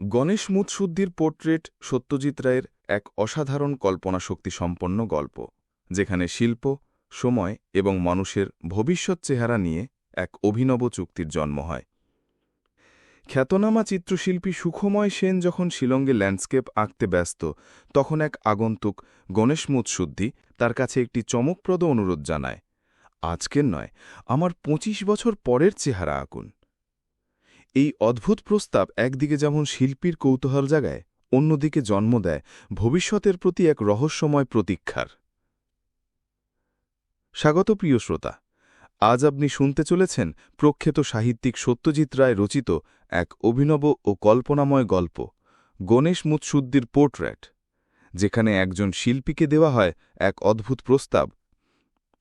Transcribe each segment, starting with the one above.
Ganesh মুৎসুদ্দির portrait Satyajit রায়ের এক অসাধারণ কল্পনাশক্তি সম্পন্ন গল্প, যেখানে শিল্প, সময় এবং মানুষের ভবিষ্যৎ চেহারা নিয়ে এক অভিনব চুক্তির জন্ম হয়। খ্যাতনামা চিত্রশিল্পী সুখময় সেন যখন শিলংয়ে ল্যান্ডস্কেপ আঁকতে ব্যস্ত, তখন এক আগন্তুক গণেশ মুৎসুদ্দি তার কাছে একটি চমকপ্রদ অনুরোধ জানায়, আজকের নয়, আমার ২৫ বছর পরের চেহারা আঁকুন। এই অদ্ভুত প্রস্তাব একদিকে যেমন শিল্পীর কৌতূহল জাগায়, অন্যদিকে জন্ম দেয় ভবিষ্যতের প্রতি এক রহস্যময় প্রতীক্ষার। স্বাগত প্রিয় শ্রোতা, আজ আপনি শুনতে চলেছেন প্রখ্যাত সাহিত্যিক সত্যজিৎ রায় রচিত এক অভিনব ও কল্পনাময় গল্প, গণেশ মুৎসুদ্দির পোর্ট্রেট, যেখানে একজন শিল্পীকে দেওয়া হয় এক অদ্ভুত প্রস্তাব।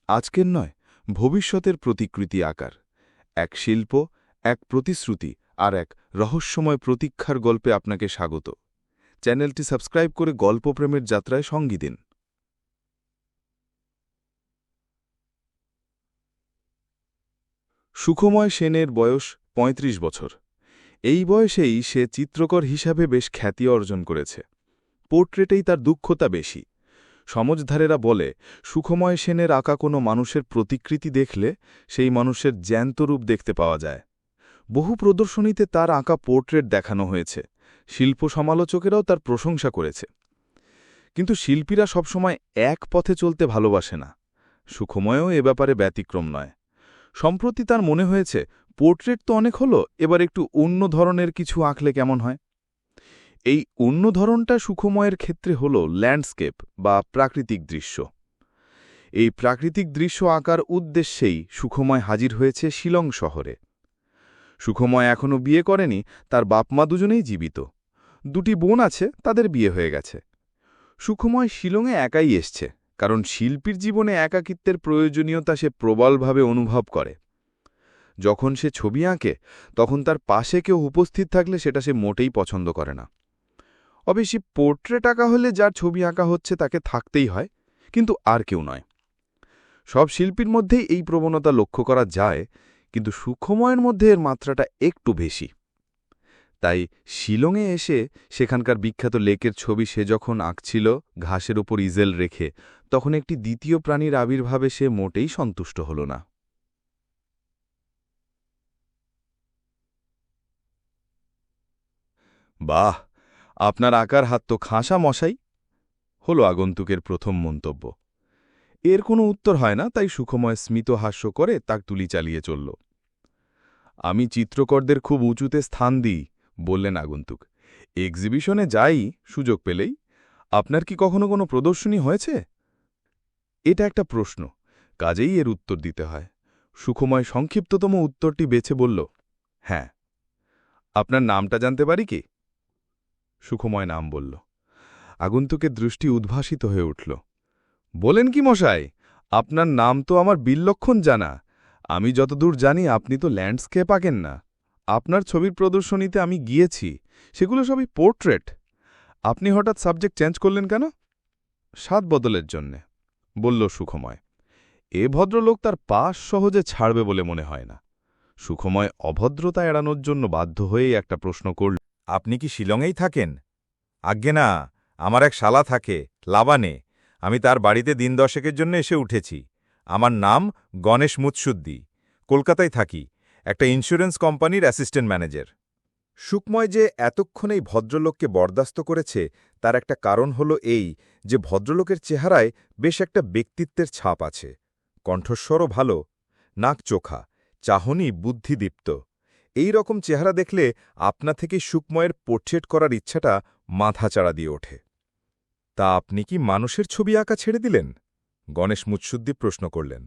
আজকের নয়, ভবিষ্যতের প্রতিকৃতি আকার, এক শিল্প, এক প্রতিশ্রুতি আর এক রহস্যময় প্রতীক্ষার গল্পে আপনাকে স্বাগত। চ্যানেলটি সাবস্ক্রাইব করে গল্পপ্রেমের যাত্রায় সঙ্গী দিন। সুখময় সেনের বয়স ৩৫ বছর। এই বয়সেই সে চিত্রকর হিসাবে বেশ খ্যাতি অর্জন করেছে। পোর্ট্রেটেই তার দুঃখতা বেশি। সমজধারেরা বলে, সুখময় সেনের আঁকা কোনো মানুষের প্রতিকৃতি দেখলে সেই মানুষের জ্যান্ত রূপ দেখতে পাওয়া যায়। বহু প্রদর্শনীতে তার আঁকা পোর্ট্রেট দেখানো হয়েছে। শিল্প সমালোচকেরাও তার প্রশংসা করেছে। কিন্তু শিল্পীরা সবসময় এক পথে চলতে ভালোবাসে না। সুখময়ও এ ব্যাপারে ব্যতিক্রম নয়। সম্প্রতি তার মনে হয়েছে, পোর্ট্রেট তো অনেক হলো, এবার একটু অন্য ধরনের কিছু আঁকলে কেমন হয়? এই অন্য ধরনটা সুখময়ের ক্ষেত্রে হল ল্যান্ডস্কেপ বা প্রাকৃতিক দৃশ্য। এই প্রাকৃতিক দৃশ্য আঁকার উদ্দেশ্যেই সুখময় হাজির হয়েছে শিলং শহরে। সুখময় এখনও বিয়ে করেনি, তার বাপমা দুজনেই জীবিত। দুটি বোন আছে, তাদের বিয়ে হয়ে গেছে। সুখময় শিলংয়ে একাই এসছে, কারণ শিল্পীর জীবনে একাকিত্বের প্রয়োজনীয়তা সে প্রবলভাবে অনুভব করে। যখন সে ছবি আঁকে, তখন তার পাশে কেউ উপস্থিত থাকলে সেটা সে মোটেই পছন্দ করে না। অবশ্যই পোর্ট্রেট আঁকা হলে যার ছবি আঁকা হচ্ছে তাকে থাকতেই হয়, কিন্তু আর কেউ নয়। সব শিল্পীর মধ্যেই এই প্রবণতা লক্ষ্য করা যায় কিন্তু সুখময়ের মধ্যে এর মাত্রাটা একটু বেশি। তাই শিলংয়ে এসে সেখানকার বিখ্যাত লেকের ছবি সে যখন আঁকছিল ঘাসের ওপর ইজেল রেখে, তখন একটি দ্বিতীয় প্রাণীর আবির্ভাবে সে মোটেই সন্তুষ্ট হল না। বাহ! আপনার আকার হাত তো খাঁসা মশাই! হল আগন্তুকের প্রথম মন্তব্য। এর কোনো উত্তর হয় না, তাই সুখময় স্মিত হাস্য করে তাক তুলি চালিয়ে চলল। আমি চিত্রকরদের খুব উঁচুতে স্থান দিই, বললেন আগন্তুক। এক্সিবিশনে যাই, সুযোগ পেলেই। আপনার কি কখনো কোনো প্রদর্শনী হয়েছে? এটা একটা প্রশ্ন, কাজেই এর উত্তর দিতে হয়। সুখময় সংক্ষিপ্ততম উত্তরটি বেছে বলল হ্যাঁ। আপনার নামটা জানতে পারি কি? সুখময় নাম বলল। আগন্তুকের দৃষ্টি উদ্ভাসিত হয়ে উঠল। বলেন কি মশাই, আপনার নাম তো আমার বিলক্ষণ জানা। আমি যতদূর জানি, আপনি তো ল্যান্ডস্কেপ আঁকেন না। আপনার ছবির প্রদর্শনীতে আমি গিয়েছি, সেগুলো সবই পোর্ট্রেট। আপনি হঠাৎ সাবজেক্ট চেঞ্জ করলেন কেন? স্বাদ বদলের জন্যে, বলল সুখময়। এ ভদ্রলোক তার পাশ সহজে ছাড়বে বলে মনে হয় না। সুখময় অভদ্রতা এড়ানোর জন্য বাধ্য হয়েই একটা প্রশ্ন করল, আপনি কি শিলংয়েই থাকেন? আজ্ঞে না, আমার এক শালা থাকে, লাবানে। আমি তার বাড়িতে দিন দশেকের জন্য এসে উঠেছি। আমার নাম গণেশ মুৎসুদ্দি। কলকাতায় থাকি। একটা ইন্স্যুরেন্স কোম্পানির অ্যাসিস্ট্যান্ট ম্যানেজার সুকময় যে এতক্ষণ এই ভদ্রলোককে বরদাস্ত করেছে, তার একটা কারণ হল এই যে ভদ্রলোকের চেহারায় বেশ একটা ব্যক্তিত্বের ছাপ আছে। কণ্ঠস্বরও ভালো নাক চোখা চাহনি বুদ্ধিদীপ্ত। এই রকম চেহারা দেখলে আপনা থেকে সুকময়ের পোর্ট্রেট করার ইচ্ছাটা মাথাচাড়া দিয়ে ওঠে। তা আপনি কি মানুষের ছবি আঁকা ছেড়ে দিলেন? গণেশ মুৎসুদ্দি প্রশ্ন করলেন।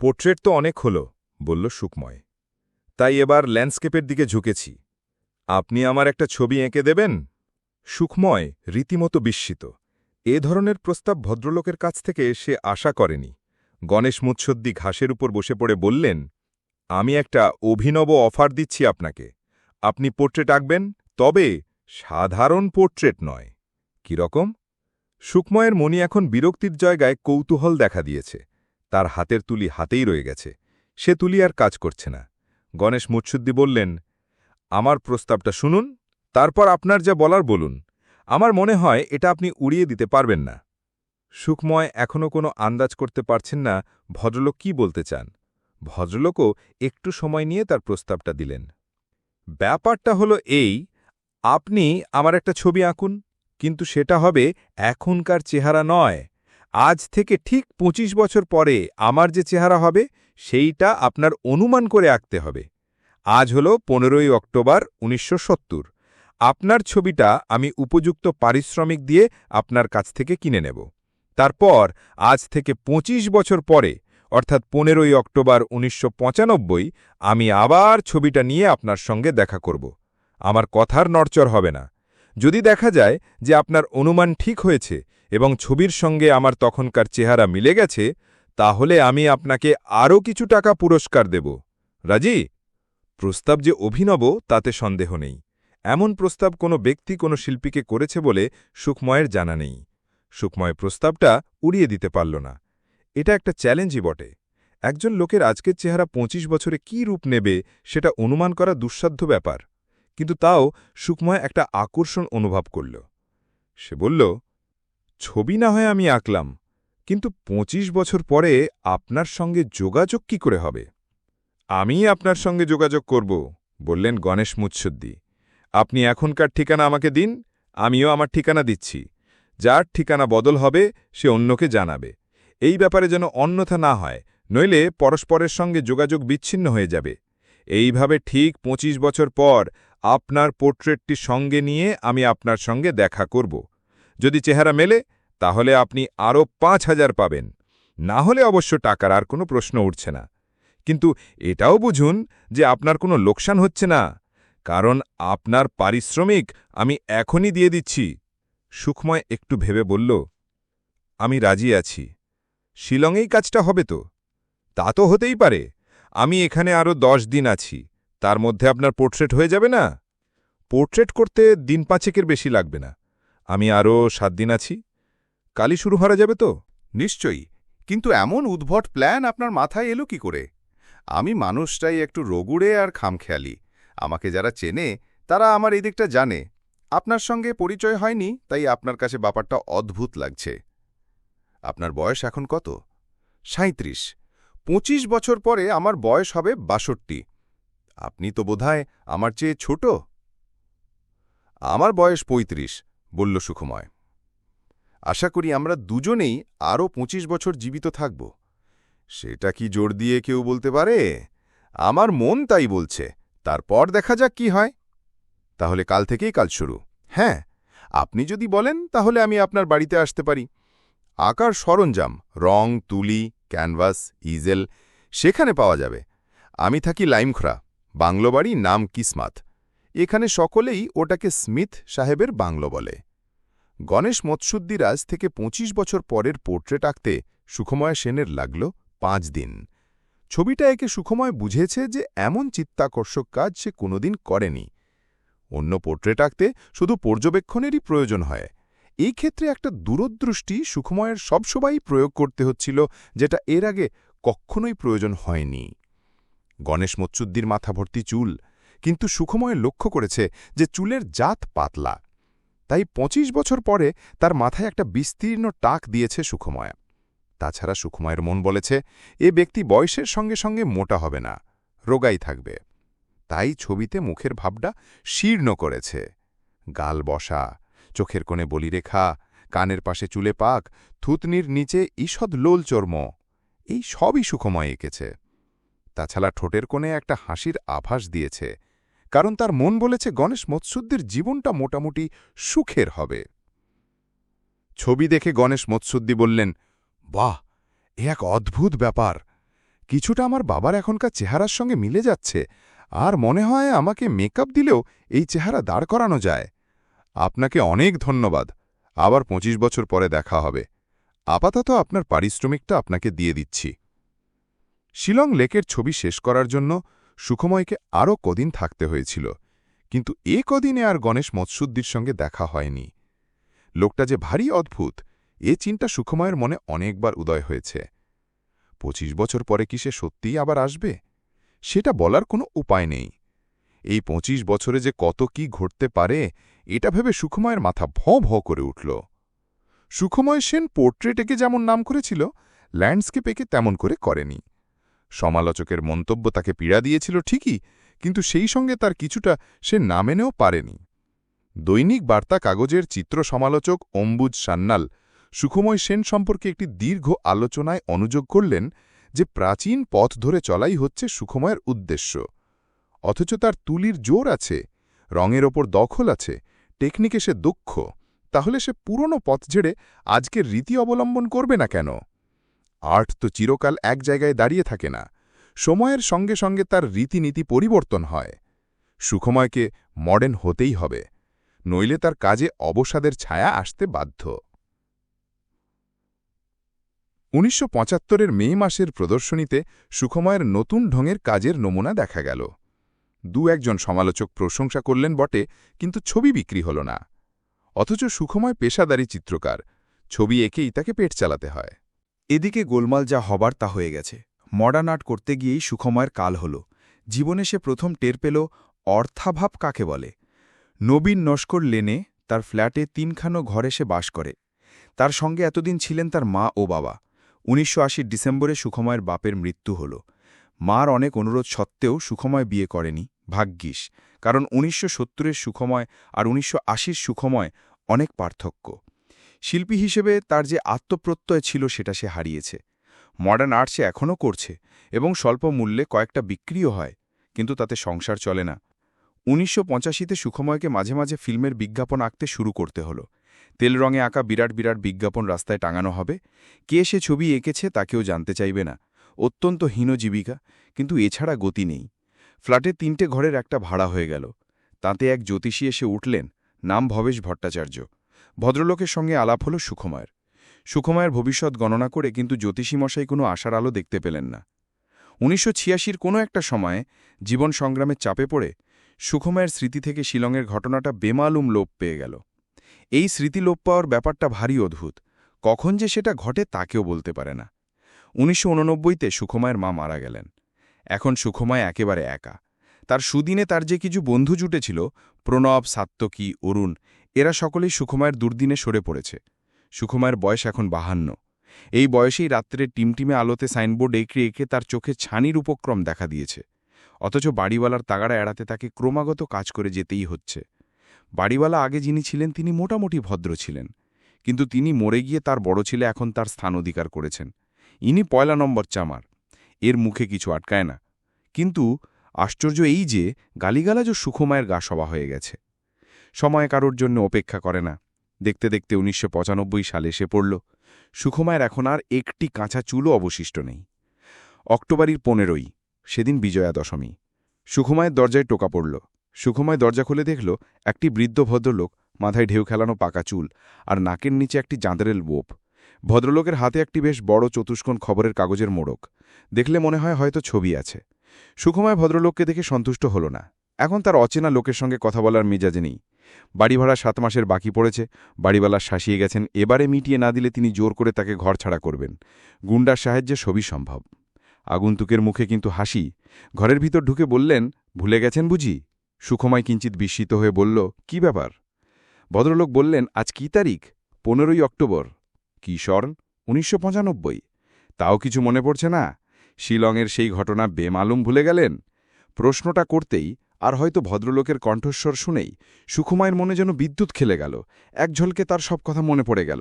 পোর্ট্রেট তো অনেক হল, বলল সুকময়। তাই এবার ল্যান্ডস্কেপের দিকে ঝুঁকেছি। আপনি আমার একটা ছবি এঁকে দেবেন? সুখময় রীতিমতো বিস্মিত। এ ধরনের প্রস্তাব ভদ্রলোকের কাছ থেকে সে আশা করেনি। গণেশ মুৎসদ্দি ঘাসের উপর বসে পড়ে বললেন, আমি একটা অভিনব অফার দিচ্ছি আপনাকে। আপনি পোর্ট্রেট আঁকবেন, তবে সাধারণ পোর্ট্রেট নয়। কীরকম? সুকময়ের মনি এখন বিরক্তির জায়গায় কৌতূহল দেখা দিয়েছে। তার হাতের তুলি হাতেই রয়ে গেছে। সে তুলি আর কাজ করছে না। গণেশ মুৎসুদ্দি বললেন, আমার প্রস্তাবটা শুনুন, তারপর আপনার যা বলার বলুন। আমার মনে হয় এটা আপনি উড়িয়ে দিতে পারবেন না সুখময় এখনও কোনো আন্দাজ করতে পারছেন না ভদ্রলোক কি বলতে চান। ভদ্রলোকও একটু সময় নিয়ে তার প্রস্তাবটা দিলেন। ব্যাপারটা হলো এই, আপনি আমার একটা ছবি আঁকুন। কিন্তু সেটা হবে এখনকার চেহারা নয়। আজ থেকে ঠিক ২৫ বছর পরে আমার যে চেহারা হবে, সেইটা আপনার অনুমান করে আঁকতে হবে। আজ হল পনেরোই অক্টোবর উনিশশো সত্তর। আপনার ছবিটা আমি উপযুক্ত পারিশ্রমিক দিয়ে আপনার কাছ থেকে কিনে নেব। তারপর আজ থেকে ২৫ বছর পরে, অর্থাৎ পনেরোই অক্টোবর উনিশশো পঁচানব্বই, আমি আবার ছবিটা নিয়ে আপনার সঙ্গে দেখা করব। আমার কথার নড়চড় হবে না। যদি দেখা যায় যে আপনার অনুমান ঠিক হয়েছে এবং ছবির সঙ্গে আমার তখনকার চেহারা মিলে গেছে, তাহলে আমি আপনাকে আরও কিছু টাকা পুরস্কার দেব। রাজি? প্রস্তাব যে অভিনব, তাতে সন্দেহ নেই। এমন প্রস্তাব কোনো ব্যক্তি কোনো শিল্পীকে করেছে বলে সুখময়ের জানা নেই। সুখময় প্রস্তাবটা উড়িয়ে দিতে পারল না। এটা একটা চ্যালেঞ্জই বটে। একজন লোকের আজকের চেহারা ২৫ বছরে কি রূপ নেবে, সেটা অনুমান করা দুঃসাধ্য ব্যাপার। কিন্তু তাও সুখময় একটা আকর্ষণ অনুভব করল। সে বলল, ছবি না হয় আমি আঁকলাম, কিন্তু ২৫ বছর পরে আপনার সঙ্গে যোগাযোগ কি করে হবে? আমি আপনার সঙ্গে যোগাযোগ করব, বললেন গণেশ মুৎসদ্দি। আপনি এখনকার ঠিকানা আমাকে দিন, আমিও আমার ঠিকানা দিচ্ছি। যার ঠিকানা বদল হবে, সে অন্যকে জানাবে। এই ব্যাপারে যেন অন্যথা না হয়, নইলে পরস্পরের সঙ্গে যোগাযোগ বিচ্ছিন্ন হয়ে যাবে। এইভাবে ঠিক ২৫ বছর পর আপনার পোর্ট্রেটটি সঙ্গে নিয়ে আমি আপনার সঙ্গে দেখা করব। যদি চেহারা মেলে, তাহলে আপনি আরও পাঁচ হাজার পাবেন। না হলে অবশ্য টাকার আর কোনো প্রশ্ন উঠছে না। কিন্তু এটাও বুঝুন যে আপনার কোনো লোকসান হচ্ছে না। কারণ আপনার পারিশ্রমিক আমি এখনই দিয়ে দিচ্ছি। সুখময় একটু ভেবে বলল, আমি রাজি আছি। শিলংয়েই কাজটা হবে তো? তা তো হতেই পারে। আমি এখানে আরও দশ দিন আছি। তার মধ্যে আপনার পোর্ট্রেট হয়ে যাবে না? পোর্ট্রেট করতে দিন পাঁচেকের বেশি লাগবে না। আমি আরও সাত দিন আছি। কালই শুরু হারা যাবে তো? নিশ্চয়ই। কিন্তু এমন উদ্ভট প্ল্যান আপনার মাথায় এলো কি করে? আমি মানুষটাই একটু রগুড়ে আর খামখেয়ালি। আমাকে যারা চেনে, তারা আমার এই দিকটা জানে। আপনার সঙ্গে পরিচয় হয়নি, তাই আপনার কাছে ব্যাপারটা অদ্ভুত লাগছে। আপনার বয়স এখন কত? সাঁত্রিশ পঁচিশ বছর পরে আমার বয়স হবে বাষট্টি। আপনি তো বোধহয় আমার চেয়ে ছোট? আমার বয়স ৩৫ বলল সুখময়। আশা করি আমরা দুজনেই আরও ২৫ বছর জীবিত থাকব। সেটা কি জোর দিয়ে কেউ বলতে পারে? আমার মন তাই বলছে, তারপর দেখা যাক কি হয়। তাহলে কাল থেকেই কাজ শুরু। হ্যাঁ আপনি যদি বলেন, তাহলে আমি আপনার বাড়িতে আসতে পারি। আকার সরঞ্জাম, রং, তুলি, ক্যানভাস, ইজেল, সেখানে পাওয়া যাবে। আমি থাকি লাইমখরা বাংলো বাড়ি নাম কিসমাত। এখানে সকলেই ওটাকে স্মিথ সাহেবের বাংলো বলে। গণেশ মৎসুদ্দিরাজ থেকে ২৫ বছর পরের পোর্ট্রেট আঁকতে সুখময় সেনের লাগল পাঁচ দিন। ছবিটা একে সুখময় বুঝেছে যে এমন চিত্তাকর্ষক কাজ সে কোনোদিন করেনি। অন্য পোর্ট্রেট আঁকতে শুধু পর্যবেক্ষণেরই প্রয়োজন হয়। এই ক্ষেত্রে একটা দূরদৃষ্টি সুখময়ের সবসময়ই প্রয়োগ করতে হচ্ছিল, যেটা এর আগে কখনোই প্রয়োজন হয়নি। গণেশ মৎসুদ্দির মাথা ভর্তি চুল, কিন্তু সুখময় লক্ষ্য করেছে যে চুলের জাত পাতলা। তাই ২৫ বছর পরে তার মাথায় একটা বিস্তীর্ণ টাক দিয়েছে সুখময়। তাছাড়া সুখময়ের মন বলেছে, এ ব্যক্তি বয়সের সঙ্গে সঙ্গে মোটা হবে না, রোগাই থাকবে। তাই ছবিতে মুখের ভাবটা শীর্ণ করেছে। গাল বসা, চোখের কোণে বলিরেখা, কানের পাশে চুলে পাক, থুতনির নিচে ঈষৎ লোল চর্ম এই সবই সুখময় এঁকেছে। তাছাড়া ঠোঁটের কোণে একটা হাসির আভাস দিয়েছে, কারণ তার মন বলেছে, গণেশ মৎসুদ্দির জীবনটা মোটামুটি সুখের হবে। ছবি দেখে গণেশ মৎসুদ্দি বললেন, বাহ, এ এক অদ্ভুত ব্যাপার। কিছুটা আমার বাবার এখনকার চেহারার সঙ্গে মিলে যাচ্ছে, আর মনে হয় আমাকে মেকআপ দিলেও এই চেহারা দাঁড় করানো যায়। আপনাকে অনেক ধন্যবাদ। আবার ২৫ বছর পরে দেখা হবে। আপাতত আপনার পারিশ্রমিকটা আপনাকে দিয়ে দিচ্ছি। শিলং লেকের ছবি শেষ করার জন্য সুখময়কে আরও কদিন থাকতে হয়েছিল, কিন্তু এ কদিনে আর গণেশ মৎসুদ্দির সঙ্গে দেখা হয়নি। লোকটা যে ভারী অদ্ভুত, এ চিন্তা সুখময়ের মনে অনেকবার উদয় হয়েছে। ২৫ বছর পরে কি সে সত্যিই আবার আসবে? সেটা বলার কোনো উপায় নেই। এই পঁচিশ বছরে যে কত কি ঘটতে পারে, এটা ভেবে সুখময়ের মাথা ভ ভ করে উঠল। সুখময় সেন পোর্ট্রেট একে যেমন নাম করেছিল, ল্যান্ডস্কেপ একে তেমন করে করেনি। সমালোচকের মন্তব্য তাকে পীড়া দিয়েছিল ঠিকই, কিন্তু সেই সঙ্গে তার কিছুটা সে না মেনেও পারেনি। দৈনিক বার্তা কাগজের চিত্র সমালোচক অম্বুজ সান্নাল সুখময় সেন সম্পর্কে একটি দীর্ঘ আলোচনায় অনুযোগ করলেন যে প্রাচীন পথ ধরে চলাই হচ্ছে সুখময়ের উদ্দেশ্য। অথচ তার তুলির জোর আছে, রঙের ওপর দখল আছে, টেকনিকে সে দক্ষ, তাহলে সে পুরনো পথ ঝেড়ে আজকের রীতি অবলম্বন করবে না কেন? আর্ট তো চিরকাল এক জায়গায় দাঁড়িয়ে থাকে না, সময়ের সঙ্গে সঙ্গে তার রীতিনীতি পরিবর্তন হয়। সুখময়কে মডার্ন হতেই হবে, নইলে তার কাজে অবসাদের ছায়া আসতে বাধ্য। উনিশশো পঁচাত্তরের মে মাসের প্রদর্শনীতে সুখময়ের নতুন ঢঙের কাজের নমুনা দেখা গেল। দু একজন সমালোচক প্রশংসা করলেন বটে, কিন্তু ছবি বিক্রি হল না। অথচ সুখময় পেশাদারী চিত্রকার, ছবি এঁকেই তাকে পেট চালাতে হয়। এদিকে গোলমাল যা হবার তা হয়ে গেছে। মডার্ন আর্ট করতে গিয়েই সুখময়ের কাল হল। জীবনে সে প্রথম টের পেল অর্থাভাব কাকে বলে। নবীন নস্কর লেনে তার ফ্ল্যাটে তিনখানো ঘরে সে বাস করে। তার সঙ্গে এতদিন ছিলেন তার মা ও বাবা। উনিশশো ডিসেম্বরে সুখময়ের বাপের মৃত্যু হল। মার অনেক অনুরোধ সত্ত্বেও সুখময় বিয়ে করেনি, ভাগ্যিস। কারণ উনিশশো সত্তরের সুখময় আর উনিশশো সুখময় অনেক পার্থক্য। শিল্পী হিসেবে তার যে আত্মপ্রত্যয় ছিল সেটা সে হারিয়েছে। মডার্ন আর্ট সে এখনও করছে এবং স্বল্প মূল্যে কয়েকটা বিক্রিও হয়, কিন্তু তাতে সংসার চলে না। উনিশশো পঁচাশিতে সুখময়কে মাঝে মাঝে ফিল্মের বিজ্ঞাপন আঁকতে শুরু করতে হলো। তেল রঙে আঁকা বিরাট বিরাট বিজ্ঞাপন রাস্তায় টাঙানো হবে। কে সে ছবি এঁকেছে তাকেও জানতে চাইবে না। অত্যন্ত হীন জীবিকা, কিন্তু এছাড়া গতি নেই। ফ্ল্যাটে তিনটে ঘরের একটা ভাড়া হয়ে গেল। তাতে এক জ্যোতিষী এসে উঠলেন, নাম ভবেশ ভট্টাচার্য। ভদ্রলোকের সঙ্গে আলাপ হল সুখময়ের। সুখময়ের ভবিষ্যৎ গণনা করে কিন্তু জ্যোতিষীমশাই কোনো আশার আলো দেখতে পেলেন না। উনিশশো ছিয়াশির কোনো একটা সময়ে জীবন সংগ্রামের চাপে পড়ে সুখময়ের স্মৃতি থেকে শিলংয়ের ঘটনাটা বেমালুম লোপ পেয়ে গেল। এই স্মৃতি লোপ পাওয়ার ব্যাপারটা ভারী অদ্ভুত। কখন যে সেটা ঘটে তাকেও বলতে পারে না। উনিশশো উননব্বইতে সুখময়ের মা মারা গেলেন। এখন সুখময় একেবারে একা। তার সুদিনে তার যে কিছু বন্ধু জুটেছিল, প্রণব, সাত্তকী, অরুণ, এরা সকলেই সুখময়ের দুর্দিনে সরে পড়েছে। সুখময়ের বয়স এখন বাহান্ন। এই বয়সেই রাত্রে টিমটিমে আলোতে সাইনবোর্ড এঁকে এঁকে তার চোখে ছানির উপক্রম দেখা দিয়েছে। অথচ বাড়িওয়ালার তাগাড়া এড়াতে তাকে ক্রমাগত কাজ করে যেতেই হচ্ছে। বাড়িওয়ালা আগে যিনি ছিলেন, তিনি মোটামুটি ভদ্র ছিলেন। কিন্তু তিনি মরে গিয়ে তার বড় ছেলে এখন তার স্থান অধিকার করেছেন। ইনি পয়লা নম্বর চামার। এর মুখে কিছু আটকায় না। কিন্তু আশ্চর্য এই যে গালিগালাজও সুখময়ের গা সভা হয়ে গেছে। সময় কারোর জন্য অপেক্ষা করে না। দেখতে দেখতে উনিশশো পঁচানব্বই সালে এসে পড়ল। সুখময়ের এখন আর একটি কাঁচা চুলও অবশিষ্ট নেই। অক্টোবরের পনেরোই, সেদিন বিজয়া দশমী। সুখময়ের দরজায় টোকা পড়ল। সুখময় দরজা খুলে দেখল, একটি বৃদ্ধ ভদ্রলোক মাথায় ঢেউ খেলানো পাকা চুল আর নাকের নিচে একটি চাঁদরেল বোপ। ভদ্রলোকের হাতে একটি বেশ বড় চতুষ্কোণ খবরের কাগজের মোড়ক। দেখলে মনে হয় হয়তো ছবি আছে। সুখময় ভদ্রলোককে দেখে সন্তুষ্ট হল না। এখন তার অচেনা লোকের সঙ্গে কথা বলার মেজাজে নেই। বাড়ি ভাড়া সাত মাসের বাকি পড়েছে। বাড়িওয়ালা শাসিয়ে গেছেন। এবারে মিটিয়ে না দিলে তিনি জোর করে তাকে ঘর ছাড়া করবেন। গুন্ডার সাহায্যে সবই সম্ভব। আগন্তুকের মুখে কিন্তু হাসি। ঘরের ভিতর ঢুকে বললেন, ভুলে গেছেন বুঝি? সুখময় কিঞ্চিত বিস্মিত হয়ে বলল, কি ব্যাপার? ভদ্রলোক বললেন, আজ কি তারিখ? পনেরোই অক্টোবর। কি স্মরণ উনিশশো তাও কিছু মনে পড়ছে না? শিলংয়ের সেই ঘটনা বেমালুম ভুলে গেলেন? প্রশ্নটা করতেই আর হয়তো ভদ্রলোকের কণ্ঠস্বর শুনেই সুখময়ের মনে যেন বিদ্যুৎ খেলে গেল, এক ঝলকে তার সব কথা মনে পড়ে গেল।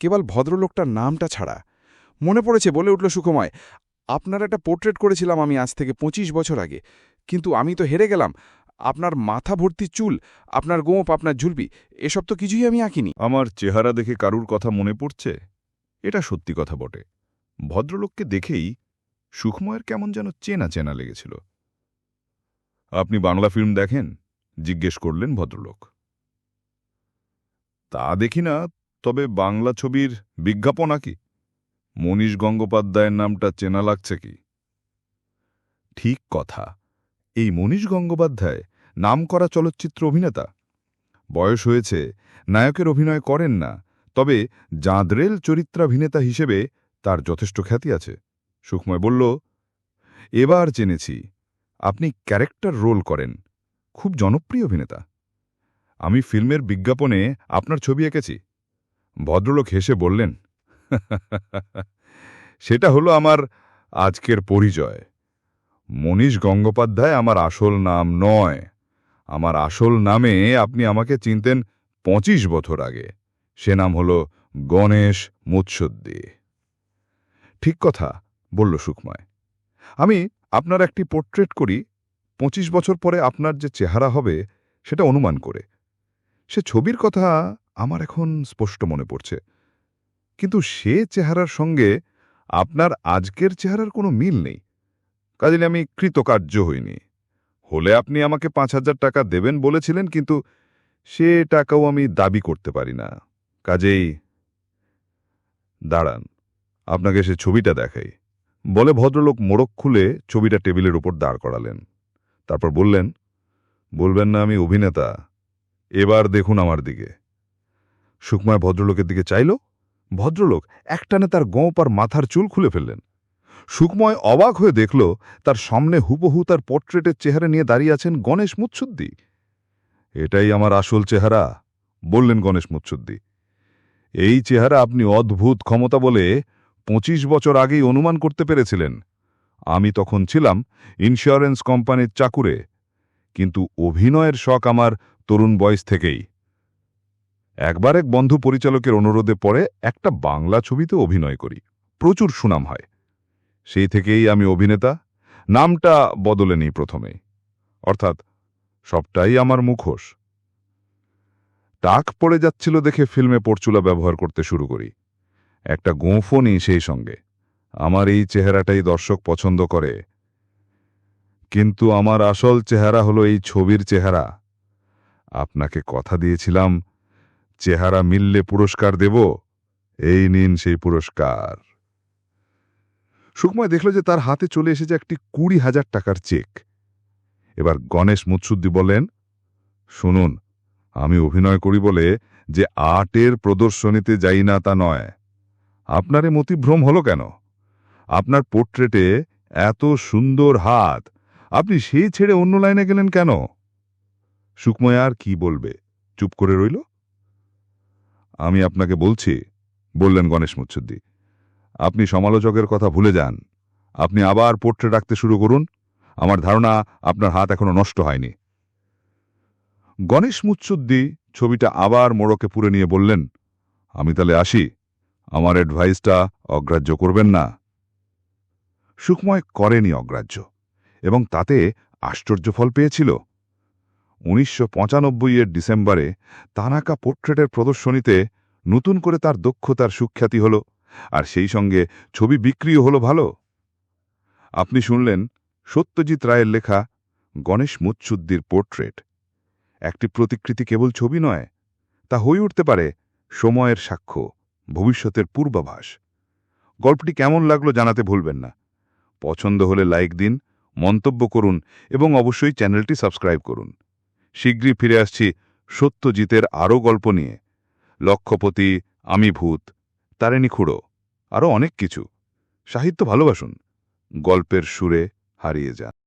কেবল ভদ্রলোকটার নামটা ছাড়া। মনে পড়েছে বলে উঠল সুখময় আপনার একটা পোর্ট্রেট করেছিলাম আমি আজ থেকে ২৫ বছর আগে, কিন্তু আমি তো হেরে গেলাম। আপনার মাথা ভর্তি চুল, আপনার গোঁপ আপনার ঝুলপি, এসব তো কিছুই আমি আঁকিনি। আমার চেহারা দেখে কারুর কথা মনে পড়ছে? এটা সত্যি কথা বটে। ভদ্রলোককে দেখেই সুখময়ের কেমন যেন চেনা চেনা লেগেছিল। আপনি বাংলা ফিল্ম দেখেন? জিজ্ঞেস করলেন ভদ্রলোক। তা দেখি না, তবে বাংলা ছবির বিজ্ঞাপন আঁকি মনীষ গঙ্গোপাধ্যায়ের নামটা চেনা লাগছে কি? ঠিক কথা। এই মনীষ গঙ্গোপাধ্যায় নামকরা চলচ্চিত্র অভিনেতা। বয়স হয়েছে, নায়কের অভিনয় করেন না, তবে জাঁদরেল চরিত্রাভিনেতা হিসেবে তার যথেষ্ট খ্যাতি আছে। সুখময় বলল, এবার জেনেছি, আপনি ক্যারেক্টার রোল করেন। খুব জনপ্রিয় অভিনেতা। আমি ফিল্মের বিজ্ঞাপনে আপনার ছবি এঁকেছি। ভদ্রলোক হেসে বললেন সেটা হলো আমার আজকের পরিচয়। মনীষ গঙ্গোপাধ্যায় আমার আসল নাম নয়। আমার আসল নামে আপনি আমাকে চিনতেন পঁচিশ বছর আগে। সে নাম হল গণেশ মুৎসদ্দি। ঠিক কথা বলল সুকময়, আমি আপনার একটি পোর্ট্রেট করি, পঁচিশ বছর পরে আপনার যে চেহারা হবে সেটা অনুমান করে। সে ছবির কথা আমার এখন স্পষ্ট মনে পড়ছে। কিন্তু সে চেহারার সঙ্গে আপনার আজকের চেহারার কোনো মিল নেই। কাজে আমি কৃতকার্য হইনি। হলে আপনি আমাকে পাঁচ হাজার টাকা দেবেন বলেছিলেন, কিন্তু সে টাকাও আমি দাবি করতে পারি না। কাজেই দাঁড়ান, আপনাকে সে ছবিটা দেখাই। বলে ভদ্রলোক মোড়ক খুলে ছবিটা টেবিলের উপর দাঁড় করালেন। তারপর বললেন, বলবেন না আমি অভিনেতা, এবার দেখুন আমার দিকে। সুকময় ভদ্রলোকের দিকে চাইল, ভদ্রলোক একটানে তার গোঁপ আর মাথার চুল খুলে ফেললেন। সুকময় অবাক হয়ে দেখল, তার সামনে হুবহু তার পোর্ট্রেটের চেহারা নিয়ে দাঁড়িয়ে আছেন গণেশ মুৎসুদ্দি। এটাই আমার আসল চেহারা, বললেন গণেশ মুৎসুদ্দি। এই চেহারা আপনি অদ্ভুত ক্ষমতা বলে পঁচিশ বছর আগেই অনুমান করতে পেরেছিলেন। আমি তখন ছিলাম ইন্স্যুরেন্স কোম্পানির চাকুরে, কিন্তু অভিনয়ের শখ আমার তরুণ বয়স থেকেই। একবার এক বন্ধু পরিচালকের অনুরোধে পরে একটা বাংলা ছবিতে অভিনয় করি। প্রচুর সুনাম হয়। সেই থেকেই আমি অভিনেতা, নামটা বদলে নিই প্রথমে। অর্থাৎ সবটাই আমার মুখোশ। টাক পড়ে যাচ্ছিল দেখে ফিল্মে পরচুলা ব্যবহার করতে শুরু করি। একটা গোঁফও নেই সেই সঙ্গে। আমার এই চেহারাটাই দর্শক পছন্দ করে। কিন্তু আমার আসল চেহারা হলো এই ছবির চেহারা। আপনাকে কথা দিয়েছিলাম, চেহারা মিললে পুরস্কার দেব, এই নিন সেই পুরস্কার। সুকময় দেখল যে তার হাতে চলে এসেছে একটি কুড়ি হাজার টাকার চেক। এবার গণেশ মুৎসুদ্দি বলেন শুনুন, আমি অভিনয় করি বলে যে আর্টের প্রদর্শনীতে যাই না তা নয়। আপনার মতিভ্রম হলো কেন? আপনার পোর্ট্রেটে এত সুন্দর হাত। আপনি সেই ছেড়ে অন্য লাইনে গেলেন কেন? সুকময় আর কি বলবে? চুপ করে রইল? আমি আপনাকে বলছি, বললেন গণেশ মুচ্ছুদ্দি আপনি সমালোচকের কথা ভুলে যান। আপনি আবার পোর্ট্রেট রাখতে শুরু করুন। আমার ধারণা, আপনার হাত এখনও নষ্ট হয়নি। গণেশ মুচ্ছুদ্দি ছবিটা আবার মোড়কে পুরে নিয়ে বললেন, আমি তাহলে আসি। আমার অ্যাডভাইসটা অগ্রাহ্য করবেন না। সুকময় করেনি অগ্রাহ্য এবং তাতে আশ্চর্য ফল পেয়েছিল। উনিশশো পঁচানব্বই এর ডিসেম্বরে তানাকা পোর্ট্রেটের প্রদর্শনীতে নতুন করে তার দক্ষতার সুখ্যাতি হল আর সেই সঙ্গে ছবি বিক্রিও হল ভালো। আপনি শুনলেন সত্যজিৎ রায়ের লেখা গণেশ মুচ্ছুদ্দির পোর্ট্রেট। একটি প্রতিকৃতি কেবল ছবি নয়, তা হয়ে উঠতে পারে সময়ের সাক্ষ্য। ভবিষ্যতের পূর্বাভাস। গল্পটি কেমন লাগল জানাতে ভুলবেন না। পছন্দ হলে লাইক দিন, মন্তব্য করুন এবং অবশ্যই চ্যানেলটি সাবস্ক্রাইব করুন। শীঘ্রই ফিরে আসছি সত্যজিতের আরও গল্প নিয়ে। লক্ষপতি, আমি ভূত তারেনি খুঁড়ো, আরও অনেক কিছু। সাহিত্য ভালোবাসুন। গল্পের সুরে হারিয়ে যান।